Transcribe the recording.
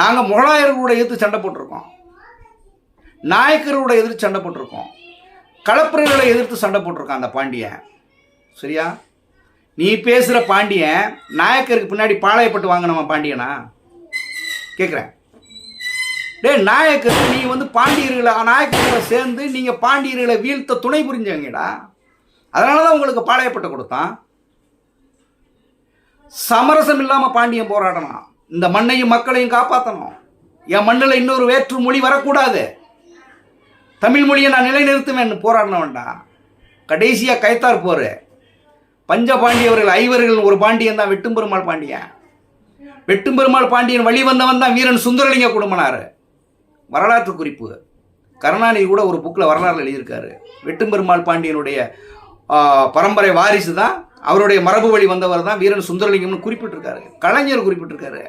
நாங்கள் முகலாயர்களோட எதிர்த்து சண்டை போட்டிருக்கோம். நாயக்கரோட எதிர்த்து சண்டை போட்டிருக்கோம். களப்பிரர்களை எதிர்த்து சண்டை போட்டிருக்கான் அந்த பாண்டியன். சரியா? நீ பேசுகிற பாண்டியன் நாயக்கருக்கு பின்னாடி பாளையப்பட்டு வாங்கினவன் பாண்டியனா? கேட்குறேன் டேய் நாயக்கர் நீ வந்து பாண்டியர்களை நாயக்கர்களை சேர்ந்து நீங்கள் பாண்டியர்களை வீழ்த்த துணை புரிஞ்சவங்கடா. அதனால தான் உங்களுக்கு பாளையப்பட்டு கொடுத்தான். சமரசம் இல்லாமல் பாண்டியன் போராடலாம். இந்த மண்ணையும் மக்களையும் காப்பாற்றணும் என் மண்ணில் இன்னொரு வேற்று மொழி வரக்கூடாது. தமிழ் மொழியை நான் நிலைநிறுத்துவேன் போராடினவன்டா. கடைசியாக கைத்தார் போர். பாண்டியவர்கள் ஐவர்கள் ஒரு பாண்டியன் தான் வெட்டும்பெருமாள் பாண்டியன். வெட்டும்பெருமாள் பாண்டியன் வழி வந்தவன் தான் வீரன் சுந்தரலிங்க குடும்பனார். வரலாற்று குறிப்பு. கருணாநிதி கூட ஒரு புக்கில் வரலாறு எழுதியிருக்காரு. வெட்டும்பெருமாள் பாண்டியனுடைய பரம்பரை வாரிசு தான். அவருடைய மரபு வழி வந்தவர் தான் வீரன் சுந்தரலிங்கம்னு குறிப்பிட்டிருக்காரு. கலைஞர் குறிப்பிட்டிருக்காரு.